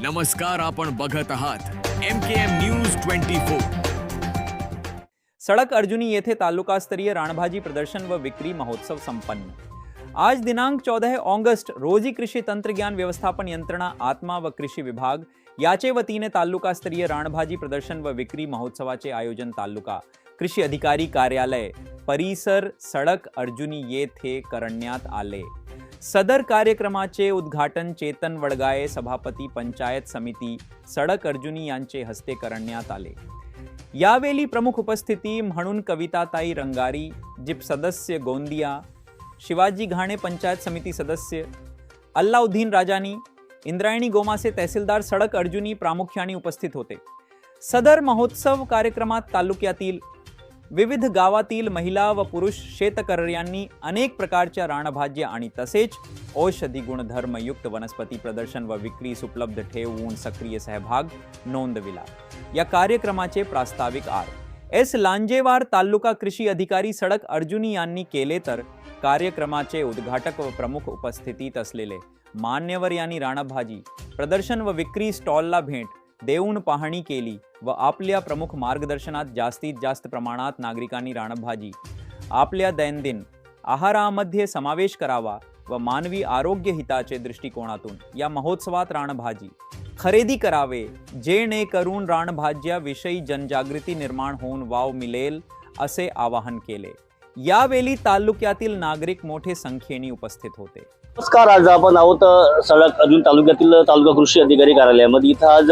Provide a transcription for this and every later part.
नमस्कार आपण बघत आहात M K M news twenty four. Sadak Arjuni येथे तालुकास्तरीय राणभाजी प्रदर्शन व विक्री महोत्सव संपन्न. आज दिनांक चौदह ऑगस्ट रोजी कृषी तंत्रज्ञान व्यवस्थापन यंत्रणा आत्मा व कृषी विभाग याचे वतीने तालुकास्तरीय राणभाजी प्रदर्शन व विक्री महोत्सवाचे आयोजन तालुका कृषी अधिकारी कार्यालय परिसर सडक अर्जुनी येथे करण्यात आले. सदर कार्यक्रमाचे उद्घाटन चेतन वडगाये सभापती पंचायत समिती सडक अर्जुनी यांचे हस्ते करण्यात आले. यावेळी प्रमुख उपस्थिती म्हणून कविताताई रंगारी जिप सदस्य गोंदिया शिवाजी घाणे पंचायत समिती सदस्य अल्लाउद्दीन राजानी इंद्रायणी गोमासे तहसीलदार सडक अर्जुनी प्रामुख्याने उपस्थित होते. सदर महोत्सव कार्यक्रमात तालुक्यातील विविध गावातील महिला व पुरुष शेतकऱ्यांनी अनेक प्रकारच्या रानभाज्या आणि तसेच औषधी गुणधर्मयुक्त वनस्पती प्रदर्शन व विक्रीस उपलब्ध ठेवून सक्रिय सहभाग नोंदविला. या कार्यक्रमाचे प्रास्ताविक आर. एस. लांजेवार तालुका कृषी अधिकारी सडक अर्जुनी यांनी केले तर कार्यक्रमाचे उद्घाटक व प्रमुख उपस्थितीत असलेले मान्यवर यांनी राणाभाजी प्रदर्शन व विक्री स्टॉलला भेट देऊन पाहणी केली व आपल्या प्रमुख मार्गदर्शनात जास्तीत जास्त प्रमाणात नागरिकांनी राणभाजी आपल्या दैनंदिन आहारामध्ये समावेश करावा व मानवी आरोग्य हिताचे दृष्टिकोनातून या महोत्सवात राणभाजी खरेदी करावे जेणेकरून रानभाज्याविषयी जनजागृती निर्माण होऊन वाव मिळेल असे आवाहन केले. यावेळी तालुक्यातील नागरिक मोठे संख्येने उपस्थित होते. नमस्कार आज आपण आहोत सडक अर्जुन तालुक्यातील तालुका कृषी अधिकारी कार्यालयामध्ये. इथं आज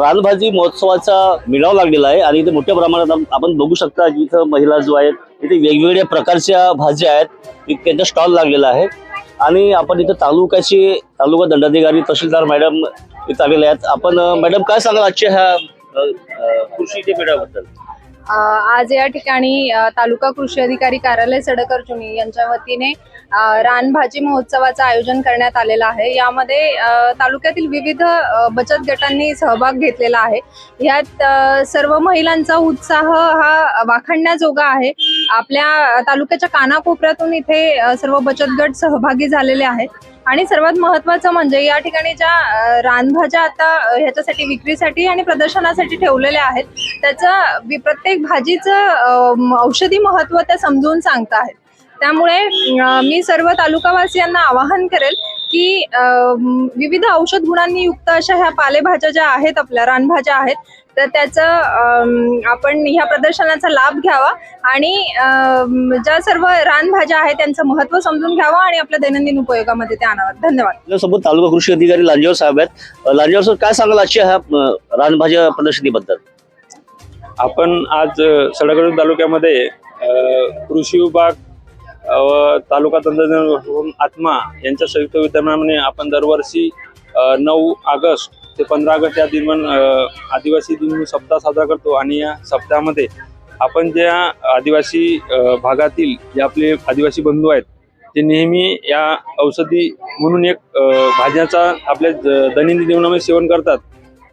रानभाजी महोत्सवाचा मिळाव लागलेला आहे आणि इथे मोठ्या प्रमाणात आपण बघू शकता की इथं महिला जो आहेत इथे वेगवेगळ्या प्रकारच्या भाज्या आहेत त्यांचा स्टॉल लागलेला आहे. आणि आपण इथं तालुक्याचे तालुका दंडाधिकारी तहसीलदार मॅडम इथं आलेले आहेत. आपण मॅडम काय सांगाल आजच्या ह्या कृषी इथे मेळाव्याबद्दल? आज या ठिकाणी तालुका कृषी अधिकारी कार्यालय सडक अर्जुनी यांच्या वतीने रानभाजी महोत्सवाचं आयोजन करण्यात आलेलं आहे. यामध्ये तालुक्यातील विविध बचत गटांनी सहभाग घेतलेला आहे. यात सर्व महिलांचा उत्साह हा वाखाणण्याजोगा आहे. आपल्या तालुक्याच्या कानाकोपऱ्यातून इथे सर्व बचत गट सहभागी झालेले आहेत. आणि सर्वात महत्वाचं म्हणजे या ठिकाणी ज्या रानभाज्या आता ह्याच्यासाठी विक्रीसाठी आणि प्रदर्शनासाठी ठेवलेल्या आहेत त्याचं वि- प्रत्येक भाजीचं औषधी महत्त्व त्या समजून सांगत आहेत त्यामुळे मी सर्व तालुकावासियांना आवाहन करेल की विविध औषध गुणांनी युक्त अशा ह्या पालेभाज्या ज्या आहेत आपल्या रानभाज्या आहेत तर त्याचं आपण ह्या प्रदर्शनाचा लाभ घ्यावा आणि ज्या सर्व रानभाज्या आहेत त्यांचं महत्त्व समजून घ्यावं आणि आपल्या दैनंदिन उपयोगामध्ये ते आणावं. धन्यवाद. आपल्यासोबत तालुका कृषी अधिकारी लांजेवर साहेब आहेत. लांजेवर सर काय सांगाल आजच्या ह्या रानभाज्या प्रदर्शनीबद्दल? आपण आज सडगड तालुक्यामध्ये अ, कृषी विभाग तालुका तंत्रज्ञान आत्मा यांच्या संयुक्त विद्यमाने आपण दरवर्षी नऊ ऑगस्ट ते पंधरा ऑगस्ट या दिन आदिवासी दिन सप्ताह साजरा करतो आणि या सप्ताहामध्ये आपण ज्या आदिवासी भागातील जे आपले आदिवासी बंधू आहेत ते नेहमी या औषधी म्हणून एक भाज्याचा आपल्या दैनंदिन जीवनामध्ये सेवन करतात.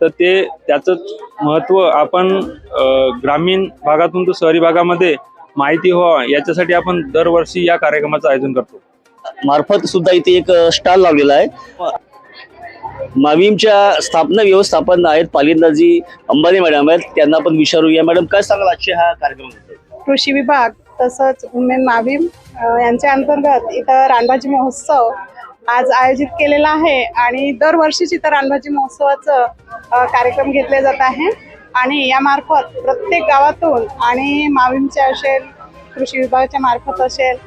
तर ते त्याचंच महत्त्व आपण ग्रामीण भागातून तर शहरी भागामध्ये माहिती व्हावा याच्यासाठी आपण दरवर्षी या कार्यक्रमाचं आयोजन करतो. मार्फत सुद्धा इथे एक स्टॉल लावलेला आहे. मावीमच्या स्थापना व्यवस्थापन आहेत पालिंदाजी अंबानी मॅडम आहेत त्यांना आपण विचारूया. मॅडम काय सांगाल आजचे हा कार्यक्रम कृषी विभाग तसंच वुमेन मावीम यांच्या अंतर्गत इथं रानभाजी महोत्सव आज आयोजित केलेला आहे आणि दरवर्षीच इथं रानभाजी महोत्सवाचं कार्यक्रम घेतले जात आहे. आणि यामार्फत प्रत्येक गावातून आणि मावीमच्या असेल कृषी विभागाच्या मार्फत असेल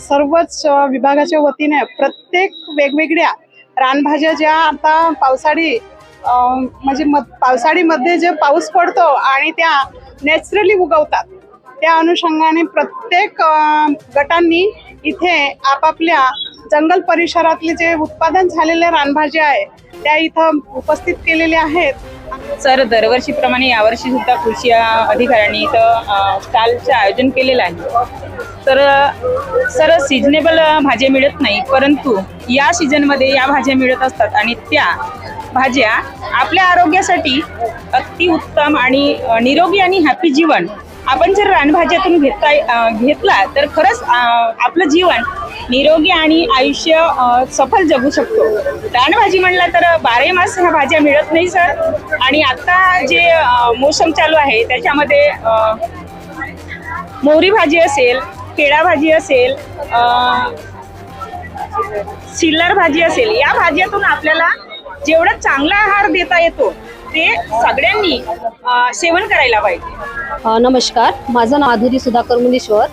सर्वच विभागाच्या वतीने प्रत्येक वेगवेगळ्या रानभाज्या ज्या आता पावसाळी म्हणजे मग पावसाळीमध्ये जे पाऊस पडतो आणि त्या नॅचरली उगवतात त्या अनुषंगाने प्रत्येक गटांनी इथे आपापल्या जंगल परिसरातले जे उत्पादन झालेले रानभाज्या आहे त्या इथं उपस्थित केलेल्या आहेत. सर दरवर्षीप्रमाणे यावर्षी सुद्धा कृषी अधिकाऱ्यांनी इथं स्टॉलचं आयोजन केलेलं आहे. तर सर सिजनेबल भाज्या मिळत नाही परंतु या सीझनमध्ये या भाज्या मिळत असतात आणि त्या भाज्या आपल्या आरोग्यासाठी अति उत्तम आणि निरोगी आणि हॅपी जीवन आपण जर रानभाज्यातून घेता घेतला तर खरंच आपलं जीवन निरोगी आणि आयुष्य सफल जगू शकतो. रानभाजी म्हणला तर बाराही मास ह्या भाज्या मिळत नाही सर. आणि आत्ता जे मोसम चालू आहे त्याच्यामध्ये मोहरी भाजी असेल केळा भाजी असेल सिल्लर भाजी असेल या भाज्यातून आपल्याला जेवढा चांगला आहार देता येतो ते सगळ्यांनी सेवन करायला पाहिजे. नमस्कार. माझं नाव आधुरी सुधाकर मुनीश्वर.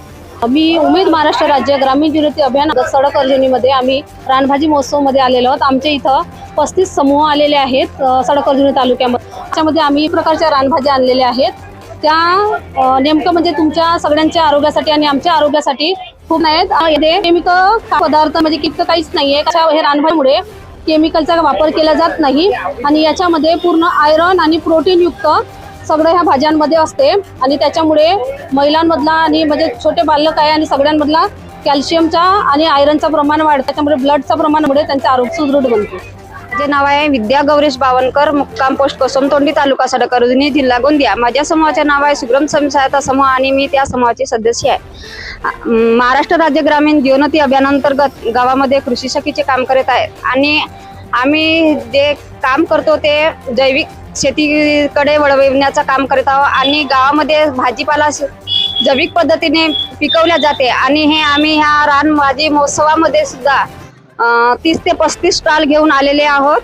मी उमेद महाराष्ट्र राज्य ग्रामीण जिल्ह्यातील अभियान सडक अर्जुनीमध्ये आम्ही रानभाजी महोत्सवमध्ये आलेलो आहोत. आमच्या इथं पस्तीस समूह आलेले आहेत सडक अर्जुनी तालुक्यामध्ये. त्याच्यामध्ये आम्ही प्रकारच्या रानभाज्या आणलेल्या आहेत. त्या नेमकं म्हणजे तुमच्या सगळ्यांच्या आरोग्यासाठी आणि आमच्या आरोग्यासाठी खूप आहेत. अ, केमिकल पदार्थ म्हणजे कितकं काहीच नाहीये. कशा हे रानभाजीमुळे केमिकलचा वापर केला जात नाही आणि याच्यामध्ये पूर्ण आयरन आणि प्रोटीनयुक्त सगळं ह्या भाज्यांमध्ये असते. आणि त्याच्यामुळे महिलांमधला आणि म्हणजे छोटे बालक आहे आणि सगळ्यांमधला कॅल्शियमचा आणि आयरनचं प्रमाण वाढतं. त्याच्यामुळे ब्लडचं प्रमाणामुळे त्यांचं आरोग्य सुदृढ बनतो. माझे नाव आहे विद्या गौरीश बावनकर मुक्काम पोस्ट कोसमतोंडी तालुका सडक जिल्हा गोंदिया. माझ्या समूहाचे नाव आहे सुग्रम सहायता समूह आणि मी त्या समूहाची सदस्य आहे. महाराष्ट्र राज्य ग्रामीण जीवनोती अभियानांतर्गत गावामध्ये कृषी शकीचे काम करत आहे आणि आम्ही जे काम करतो ते जैविक शेतीकडे वळविण्याचं काम करत आहोत आणि गावामध्ये भाजीपाला जैविक पद्धतीने पिकवल्या जाते आणि हे आम्ही ह्या रान भाजी महोत्सवामध्ये सुद्धा तीस ते पस्तीस स्टॉल घेऊन आलेले आहोत.